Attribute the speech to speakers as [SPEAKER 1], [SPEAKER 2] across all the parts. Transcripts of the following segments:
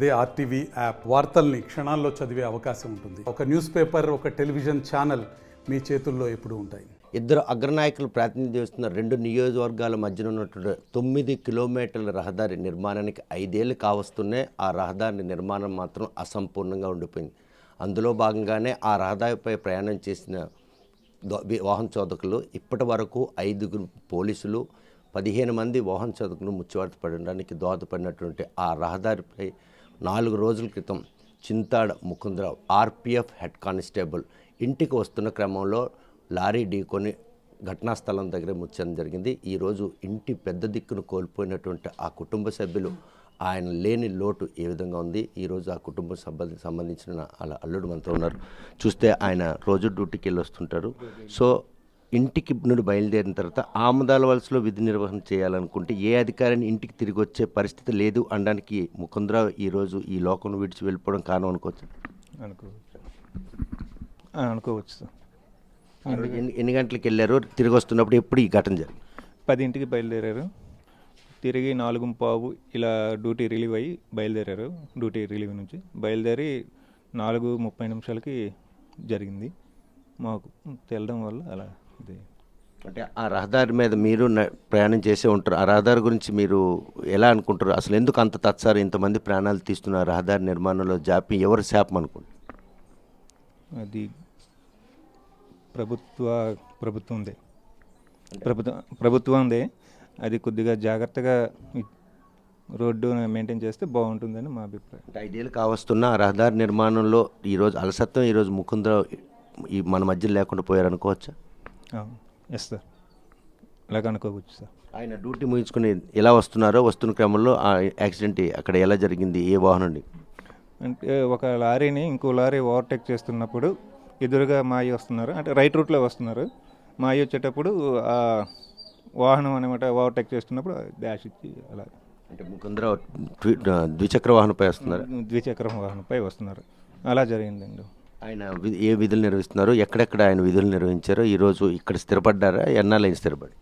[SPEAKER 1] అదే RTV app. వార్తల్ని క్షణాల్లో చదివే అవకాశం ఉంటుంది. ఒక న్యూస్ పేపర్ ఒక టెలివిజన్ ఛానల్ మీ చేతుల్లో ఎప్పుడు ఉంటాయి.
[SPEAKER 2] ఇద్దరు అగ్రనాయకులు ప్రాతినిధ్యం వస్తున్న రెండు నియోజకవర్గాల మధ్యన ఉన్నటువంటి తొమ్మిది కిలోమీటర్ల రహదారి నిర్మాణానికి ఐదేళ్ళు కావస్తూనే ఆ రహదారి నిర్మాణం మాత్రం అసంపూర్ణంగా ఉండిపోయింది. అందులో భాగంగానే ఆ రహదారిపై ప్రయాణం చేసిన దో- వాహన చోదకులు ఇప్పటి వరకు ఐదుగురు పోలీసులు పదిహేను మంది వాహన చోదకులు ముచ్చివాటి పడడానికి దోహదపడినటువంటి ఆ రహదారిపై నాలుగు రోజుల క్రితం Chintada Mukundarao RPF head constable ఇంటికి వస్తున్న క్రమంలో లారీ ఢీకొని ఘటనా స్థలం దగ్గర ముచ్చడం జరిగింది. ఈరోజు ఇంటి పెద్ద దిక్కును కోల్పోయినటువంటి ఆ కుటుంబ సభ్యులు ఆయన లేని లోటు ఏ విధంగా ఉంది? ఈరోజు ఆ కుటుంబ సభ సంబంధించిన అలా అల్లుడు మనతో ఉన్నారు. చూస్తే ఆయన రోజు డ్యూటీకి వెళ్ళి వస్తుంటారు. సో ఇంటికి నుండి బయలుదేరిన తర్వాత ఆమదాల వలసలో విధి నిర్వహణ చేయాలనుకుంటే ఏ అధికారిని ఇంటికి తిరిగి వచ్చే పరిస్థితి లేదు అనడానికి ముకుందరావు ఈరోజు ఈ లోకం విడిచి వెళ్ళిపోవడం కారణం అనుకోవచ్చు.
[SPEAKER 3] అనుకోవచ్చు. అనుకోవచ్చు
[SPEAKER 2] ఎన్ని గంటలకు వెళ్ళారు? తిరిగి వస్తున్నప్పుడు ఎప్పుడు ఈ ఘటన జరిగింది?
[SPEAKER 3] పదింటికి బయలుదేరారు. తిరిగి నాలుగు పావు ఇలా డ్యూటీ రిలీవ్ అయ్యి బయలుదేరారు డ్యూటీ రిలీవ్ నుంచి. బయలుదేరి నాలుగు ముప్పై నిమిషాలకి జరిగింది. మాకు తెలడం వల్ల అలా ఇది
[SPEAKER 2] అంటే ఆ రహదారి మీద మీరు ప్రయాణం చేసే ఉంటారు. ఆ రహదారి గురించి మీరు ఎలా అనుకుంటారు? అసలు ఎందుకు అంత తత్సారు ఇంతమంది ప్రాణాలు తీస్తున్న రహదారి నిర్మాణంలో? జాపి ఎవరు శాపం అనుకుంటారు?
[SPEAKER 3] అది ప్రభుత్వ ప్రభుత్వందే ప్రభుత్వం ప్రభుత్వందే అది కొద్దిగా జాగ్రత్తగా రోడ్డు మెయింటైన్ చేస్తే బాగుంటుందని మా అభిప్రాయం.
[SPEAKER 2] ఐదేళ్ళు కావస్తున్న ఆ రహదారి నిర్మాణంలో ఈరోజు అలసత్వం ఈరోజు ముకుందరావు ఈ మన మధ్యలో లేకుండా పోయారు అనుకోవచ్చా
[SPEAKER 3] ఎస్ సార్ అలాగ అనుకోవచ్చు సార్
[SPEAKER 2] ఆయన డ్యూటీ ముగించుకుని ఎలా వస్తున్నారో వస్తున్న క్రమంలో ఆ యాక్సిడెంట్ అక్కడ ఎలా జరిగింది ఏ వాహనం
[SPEAKER 3] అంటే ఒక లారీని ఇంకో లారీ ఓవర్టేక్ చేస్తున్నప్పుడు ఎదురుగా మాయి వస్తున్నారు. అంటే రైట్ రూట్లో వస్తున్నారు. మాయి వచ్చేటప్పుడు ఆ వాహనం అనమాట ఓవర్టేక్ చేస్తున్నప్పుడు డాష్ ఇచ్చి అలా.
[SPEAKER 2] అంటే ముకుందరావు ద్వి- ద్విచక్ర వాహనంపై వస్తున్నారు.
[SPEAKER 3] ద్విచక్ర వాహనంపై వస్తున్నారు. అలా జరిగిందండి.
[SPEAKER 2] ఆయన ఏ విధులు నిర్వహిస్తున్నారు ఎక్కడెక్కడ ఆయన విధులు నిర్వహించారో ఈరోజు ఇక్కడ స్థిరపడ్డారా? ఎన్నాళ్ళు ఆయన స్థిరపడి?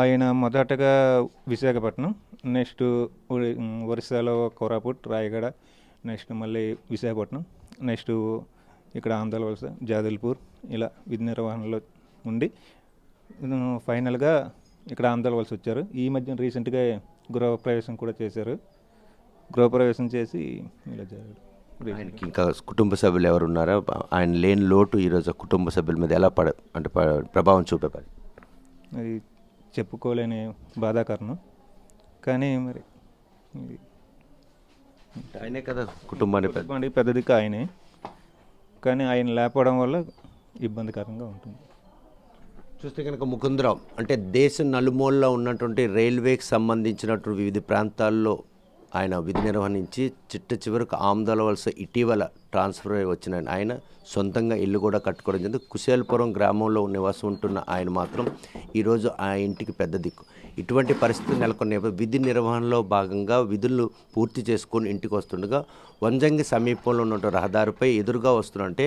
[SPEAKER 3] ఆయన మొదటగా విశాఖపట్నం నెక్స్ట్ ఒరిస్సాలో కోరాపుట్ రాయగడ నెక్స్ట్ మళ్ళీ విశాఖపట్నం నెక్స్ట్ ఇక్కడ ఆంధ్ర వలస జాదల్పూర్ ఇలా విధి నిర్వహణలో ఉండి ఫైనల్గా ఇక్కడ ఆంధ్ర వలస వచ్చారు. ఈ మధ్య రీసెంట్గా గృహప్రవేశం కూడా చేశారు. గృహప్రవేశం చేసి ఇలా జరిగారు
[SPEAKER 2] ఆయనకి ఇంకా కుటుంబ సభ్యులు ఎవరు ఉన్నారా ఆయన లేని లోటు ఈరోజు కుటుంబ సభ్యుల మీద ఎలా పడ అంటే ప్రభావం చూపేపారు
[SPEAKER 3] అది చెప్పుకోలేని బాధాకరణం. కానీ మరి ఇది
[SPEAKER 2] ఆయనే కదా కుటుంబాన్ని పెద్ద
[SPEAKER 3] కుటుంబానికి పెద్ద దిక్కు ఆయనే. కానీ ఆయన లేకపోవడం వల్ల ఇబ్బందికరంగా ఉంటుంది.
[SPEAKER 2] చూస్తే కనుక ముకుందరావు అంటే దేశ నలుమూలలో ఉన్నటువంటి రైల్వేకి సంబంధించినటువంటి వివిధ ప్రాంతాల్లో ఆయన విధి నిర్వహించి చిట్ట చివరకు ఆమదాల వలస ఇటీవల ట్రాన్స్ఫర్ అయ్యి వచ్చిన ఆయన సొంతంగా ఇల్లు కూడా కట్టుకోవడం జరిగింది. కుశేలపురం గ్రామంలో నివాసం ఉంటున్న ఆయన మాత్రం ఈరోజు ఆ ఇంటికి పెద్ద దిక్కు. ఇటువంటి పరిస్థితి నెలకొన్న విధి నిర్వహణలో భాగంగా విధులు పూర్తి చేసుకొని ఇంటికి వస్తుండగా వంజంగి సమీపంలో ఉన్న రహదారిపై ఎదురుగా వస్తున్నంటే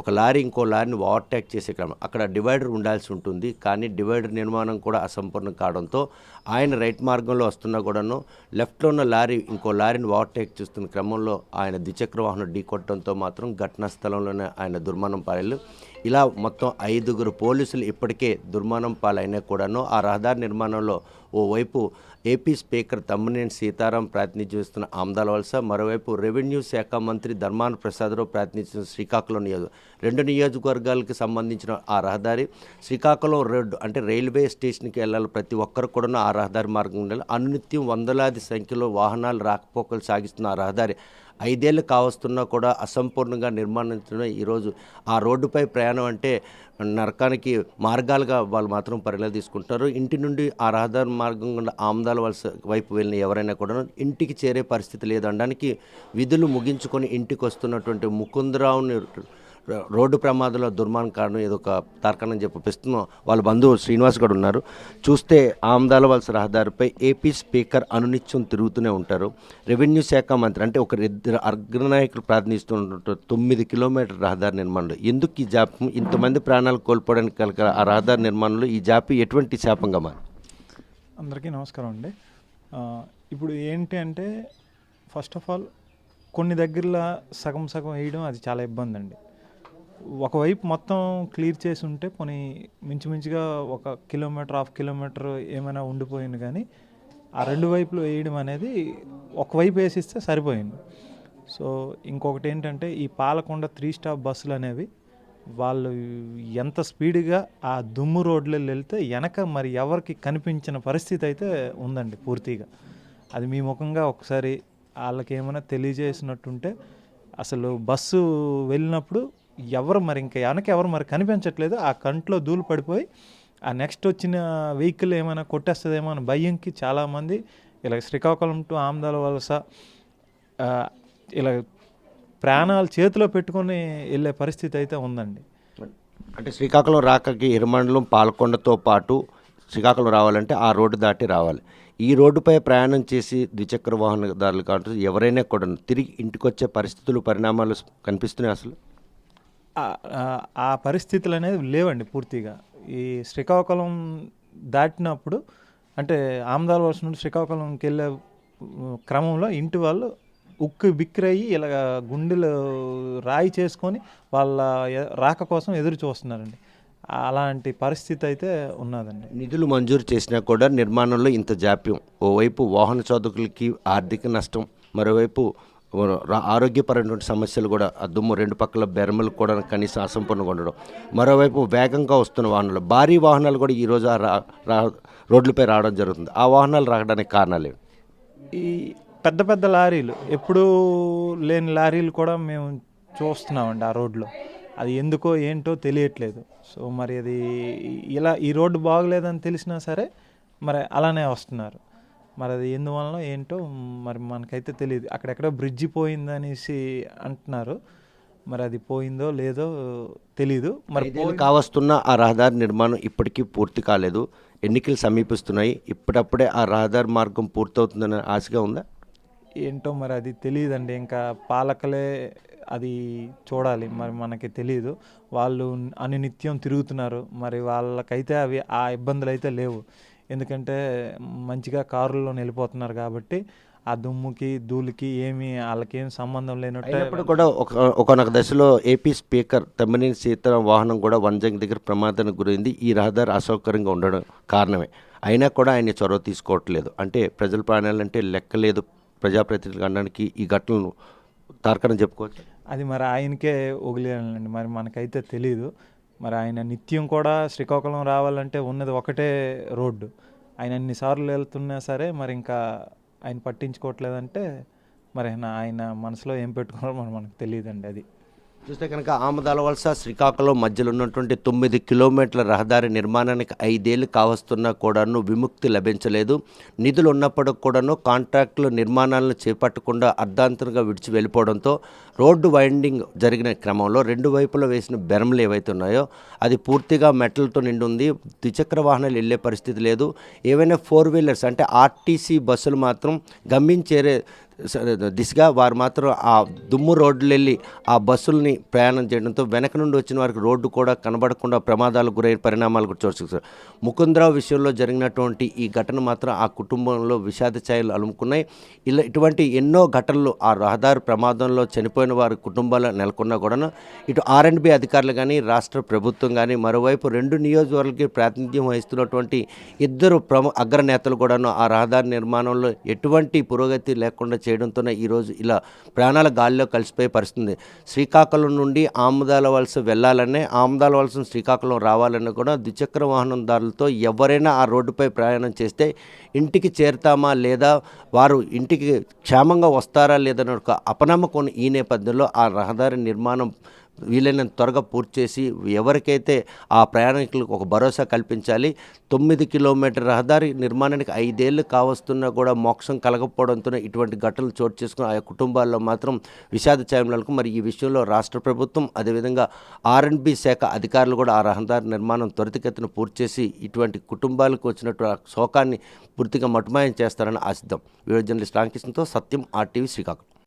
[SPEAKER 2] ఒక లారీ ఇంకో లారీని ఓవర్టేక్ చేసే క్రమం. అక్కడ డివైడర్ ఉండాల్సి ఉంటుంది కానీ డివైడర్ నిర్మాణం కూడా అసంపూర్ణం కావడంతో ఆయన రైట్ మార్గంలో వస్తున్నా కూడాను లెఫ్ట్లో ఉన్న లారీ ఇంకో లారీని ఓవర్టేక్ చేస్తున్న క్రమంలో ఆయన ద్విచక్ర వాహనం చేపట్టడంతో మాత్రం ఘటనా స్థలంలోనే ఆయన దుర్మరణం పాలు ఇలా మొత్తం ఐదుగురు పోలీసులు ఇప్పటికే దుర్మరణం పాలైనా కూడాను ఆ రహదారి నిర్మాణంలో ఓవైపు ఏపీ స్పీకర్ తమ్మినేని సీతారాం ప్రాతినిధ్యం ఇస్తున్న ఆమ్దాల వలస మరోవైపు రెవెన్యూ శాఖ మంత్రి ధర్మాన ప్రసాదరావు ప్రాతినిధ్యం శ్రీకాకుళం నియోజక రెండు నియోజకవర్గాలకు సంబంధించిన ఆ రహదారి శ్రీకాకుళం రోడ్డు అంటే రైల్వే స్టేషన్కి వెళ్ళాలి ప్రతి ఒక్కరు కూడా ఆ రహదారి మార్గం ఉండాలి. అనునిత్యం వందలాది సంఖ్యలో వాహనాలు రాకపోకలు సాగిస్తున్న ఆ రహదారి ఐదేళ్ళు కావస్తున్నా కూడా అసంపూర్ణంగా నిర్మాణించడం ఈరోజు ఆ రోడ్డుపై ప్రయాణం అంటే నరకానికి మార్గాలుగా వాళ్ళు మాత్రం పరిగణ తీసుకుంటారు ఇంటి నుండి ఆ రహదారి మార్గం గుండా ఆమదాల వలస వైపు వెళ్ళిన ఎవరైనా కూడా ఇంటికి చేరే పరిస్థితి లేదనడానికి విధులు ముగించుకొని ఇంటికి వస్తున్నటువంటి ముకుందరావుని రోడ్డు ప్రమాదంలో దుర్మార్గం కారణం ఏదో ఒక తార్కాణం చెప్పి ప్రస్తుతం వాళ్ళ బంధువు శ్రీనివాస్ గారు ఉన్నారు. చూస్తే ఆమ్దాల వలస రహదారిపై ఏపీ స్పీకర్ అనునిత్యం తిరుగుతూనే ఉంటారు. రెవెన్యూ శాఖ మంత్రి అంటే ఒక ఇద్దరు అగ్రనాయకులు ప్రార్థిస్తుంటారు తొమ్మిది కిలోమీటర్ రహదారి నిర్మాణంలో. ఎందుకు ఈ జాప్యం? ఇంతమంది ప్రాణాలు కోల్పోవడానికి కలిగిన ఆ రహదారి నిర్మాణంలో ఈ జాపి ఎటువంటి శాపంగా మారి
[SPEAKER 4] అందరికీ నమస్కారం అండి. ఇప్పుడు ఏంటి అంటే ఫస్ట్ ఆఫ్ ఆల్ కొన్ని దగ్గరలో సగం సగం వేయడం అది చాలా ఇబ్బంది అండి ఒకవైపు మొత్తం క్లియర్ చేసి ఉంటే పోనీ మించుమించుగా ఒక కిలోమీటర్ హాఫ్ కిలోమీటర్ ఏమైనా ఉండిపోయింది కానీ ఆ రెండు వైపులు వేయడం అనేది ఒకవైపు వేసిస్తే సరిపోయింది. సో ఇంకొకటి ఏంటంటే ఈ పాలకొండ త్రీ స్టాప్ బస్సులు అనేవి వాళ్ళు ఎంత స్పీడ్గా ఆ దుమ్ము రోడ్లలో వెళ్తే వెనక మరి ఎవరికి కనిపించిన పరిస్థితి అయితే ఉందండి పూర్తిగా. అది మీ ముఖంగా ఒకసారి వాళ్ళకి ఏమైనా తెలియజేసినట్టుంటే అసలు బస్సు వెళ్ళినప్పుడు ఎవరు మరి ఇంకా వెనక ఎవరు మరి కనిపించట్లేదు. ఆ కంట్లో దూలు పడిపోయి ఆ నెక్స్ట్ వచ్చిన వెహికల్ ఏమైనా కొట్టేస్తుందేమో అని భయంకి చాలామంది ఇలా శ్రీకాకుళం టు ఆమ్దాల వలస ఇలా ప్రాణాలు చేతిలో పెట్టుకొని వెళ్ళే పరిస్థితి అయితే ఉందండి.
[SPEAKER 2] అంటే శ్రీకాకుళం రాకకి ఇరుమండలం పాల్కొండతో పాటు శ్రీకాకుళం రావాలంటే ఆ రోడ్డు దాటి రావాలి. ఈ రోడ్డుపై ప్రయాణం చేసి ద్విచక్ర వాహనదారులు కావచ్చు ఎవరైనా కూడా తిరిగి ఇంటికి వచ్చే పరిస్థితులు పరిణామాలు కనిపిస్తున్నాయి అసలు?
[SPEAKER 4] ఆ- పరిస్థితులు అనేది లేవండి పూర్తిగా. ఈ శ్రీకాకుళం దాటినప్పుడు అంటే ఆమదాల వర్షం నుండి శ్రీకాకుళంకి వెళ్ళే క్రమంలో ఇంటి వాళ్ళు ఉక్కు బిక్కిరయ్యి ఇలా గుండెలు రాయి చేసుకొని వాళ్ళ రాక కోసం ఎదురు చూస్తున్నారండి. అలాంటి పరిస్థితి అయితే ఉన్నదండి.
[SPEAKER 2] నిధులు మంజూరు చేసినా కూడా నిర్మాణంలో ఇంత జాప్యం. ఓవైపు వాహన చోదకులకి ఆర్థిక నష్టం మరోవైపు ఆరోగ్యపరమైనటువంటి సమస్యలు కూడా ఆ దుమ్ము రెండు పక్కల బెరమలు కూడా కనీసం అసంపూర్ణంగా ఉండడం. మరోవైపు వేగంగా వస్తున్న వాహనాలు భారీ వాహనాలు కూడా ఈరోజు రా- రా- రోడ్లపై రావడం జరుగుతుంది. ఆ వాహనాలు రావడానికి కారణాలు
[SPEAKER 4] ఈ పెద్ద పెద్ద లారీలు ఎప్పుడూ లేని లారీలు కూడా మేము చూస్తున్నామండి ఆ రోడ్లో. అది ఎందుకో ఏంటో తెలియట్లేదు. సో మరి అది ఇలా ఈ రోడ్డు బాగలేదని తెలిసినా సరే మరి అలానే వస్తున్నారు. మరి అది ఎందువలన ఏంటో మరి మనకైతే తెలియదు. అక్కడెక్కడో బ్రిడ్జి పోయిందనేసి అంటున్నారు. మరి అది పోయిందో లేదో తెలీదు. మరి
[SPEAKER 2] కావస్తున్న ఆ రహదారి నిర్మాణం ఇప్పటికీ పూర్తి కాలేదు. ఎన్నికలు సమీపిస్తున్నాయి. ఇప్పుడప్పుడే ఆ రహదారి మార్గం పూర్తవుతుందనే ఆశగా ఉందా?
[SPEAKER 4] ఏంటో మరి అది తెలియదండి. ఇంకా పాలకలే అది చూడాలి. మరి మనకి తెలియదు వాళ్ళు అనునిత్యం తిరుగుతున్నారు. మరి వాళ్ళకైతే అవి ఆ ఇబ్బందులు అయితే లేవు. ఎందుకంటే మంచిగా కారుల్లో వెళ్ళిపోతున్నారు కాబట్టి ఆ దుమ్ముకి ధూళికి ఏమి వాళ్ళకేం సంబంధం లేనట్టే
[SPEAKER 2] కూడా ఒక ఒకనొక దశలో ఏపీ స్పీకర్ తమ్మినేని సీతారాం వాహనం కూడా వంజంగి దగ్గర ప్రమాదానికి గురైంది. ఈ రహదారి అసౌకర్యంగా ఉండడం కారణమే. అయినా కూడా ఆయన చొరవ తీసుకోవట్లేదు. అంటే ప్రజల ప్రాణాలంటే లెక్కలేదు ప్రజాప్రతినిధులు అనడానికి ఈ ఘటనలు తార్కణం చెప్పుకోవచ్చు.
[SPEAKER 4] అది మరి ఆయనకే వదిలేయాలండి మరి మనకైతే తెలియదు మరి ఆయన నిత్యం కూడా శ్రీకాకుళం రావాలంటే ఉన్నది ఒకటే రోడ్డు. ఆయన అన్నిసార్లు వెళ్తున్నా సరే మరి ఇంకా ఆయన పట్టించుకోవట్లేదంటే మరి ఆయన ఆయన మనసులో ఏం పెట్టుకున్నారో మనం మనకు తెలియదండి అది.
[SPEAKER 2] చూస్తే కనుక ఆమదాల వలస శ్రీకాకుళం మధ్యలో ఉన్నటువంటి తొమ్మిది కిలోమీటర్ల రహదారి నిర్మాణానికి ఐదేళ్ళు కావస్తున్నా కూడాను విముక్తి లభించలేదు. నిధులు ఉన్నప్పటికి కూడాను కాంట్రాక్టులు నిర్మాణాలను చేపట్టకుండా అర్ధాంతరంగా విడిచి వెళ్ళిపోవడంతో రోడ్డు వైండింగ్ జరిగిన క్రమంలో రెండు వైపులా వేసిన బెరములు ఏవైతే ఉన్నాయో అది పూర్తిగా మెటల్తో నిండి ఉంది. ద్విచక్ర వాహనాలు వెళ్ళే పరిస్థితి లేదు. ఏవైనా ఫోర్ వీలర్స్ అంటే ఆర్టీసీ బస్సులు మాత్రం గమ్యం చేరే దిశగా వారు మాత్రం ఆ దుమ్ము రోడ్లు వెళ్ళి ఆ బస్సుల్ని ప్రయాణం చేయడంతో వెనక నుండి వచ్చిన వారికి రోడ్డు కూడా కనబడకుండా ప్రమాదాలకు గురైన పరిణామాలు కూడా చోటు ముకుందరావు విషయంలో జరిగినటువంటి ఈ ఘటన మాత్రం ఆ కుటుంబంలో విషాద ఛాయలు అలుముకున్నాయి. ఇలా ఇటువంటి ఎన్నో ఘటనలు ఆ రహదారి ప్రమాదంలో చనిపోయిన వారి కుటుంబాలు నెలకొన్నా కూడా ఇటు ఆర్ అండ్ బి అధికారులు కానీ రాష్ట్ర ప్రభుత్వం కానీ మరోవైపు రెండు నియోజకవర్గాలకి ప్రాతినిధ్యం వహిస్తున్నటువంటి ఇద్దరు ప్రము అగ్రనేతలు కూడాను ఆ రహదారి నిర్మాణంలో ఎటువంటి పురోగతి లేకుండా చేయడంతోనే ఈరోజు ఇలా ప్రాణాల గాలిలో కలిసిపోయే పరిస్థితి శ్రీకాకుళం నుండి ఆముదాల వలస వెళ్ళాలనే ఆముదాల వలస శ్రీకాకుళం రావాలన్నా కూడా ద్విచక్ర వాహనందారులతో ఎవరైనా ఆ రోడ్డుపై ప్రయాణం చేస్తే ఇంటికి చేరుతామా లేదా వారు ఇంటికి క్షేమంగా వస్తారా లేదన్న ఒక అపనమ్మకం ఈ నేపథ్యంలో ఆ రహదారి నిర్మాణం వీలైనంత త్వరగా పూర్తి చేసి ఎవరికైతే ఆ ప్రయాణికులకు ఒక భరోసా కల్పించాలి తొమ్మిది కిలోమీటర్ రహదారి నిర్మాణానికి ఐదేళ్ళు కావస్తున్నా కూడా మోక్షం కలగకపోవడంతో ఇటువంటి ఘటనలు చోటు చేసుకుని ఆయా కుటుంబాల్లో మాత్రం విషాద ఛాయములకు మరి ఈ విషయంలో రాష్ట్ర ప్రభుత్వం అదేవిధంగా ఆర్ఎండ్బి శాఖ అధికారులు కూడా ఆ రహదారి నిర్మాణం త్వరితగతిన పూర్తి చేసి ఇటువంటి కుటుంబాలకు వచ్చినటువంటి శోకాన్ని పూర్తిగా మటుమాయం చేస్తారని ఆశిద్దాం. వీడియో జర్నలిస్ట్ రామకృష్ణతో సత్యం ఆర్టీవీ శ్రీకాకుళం.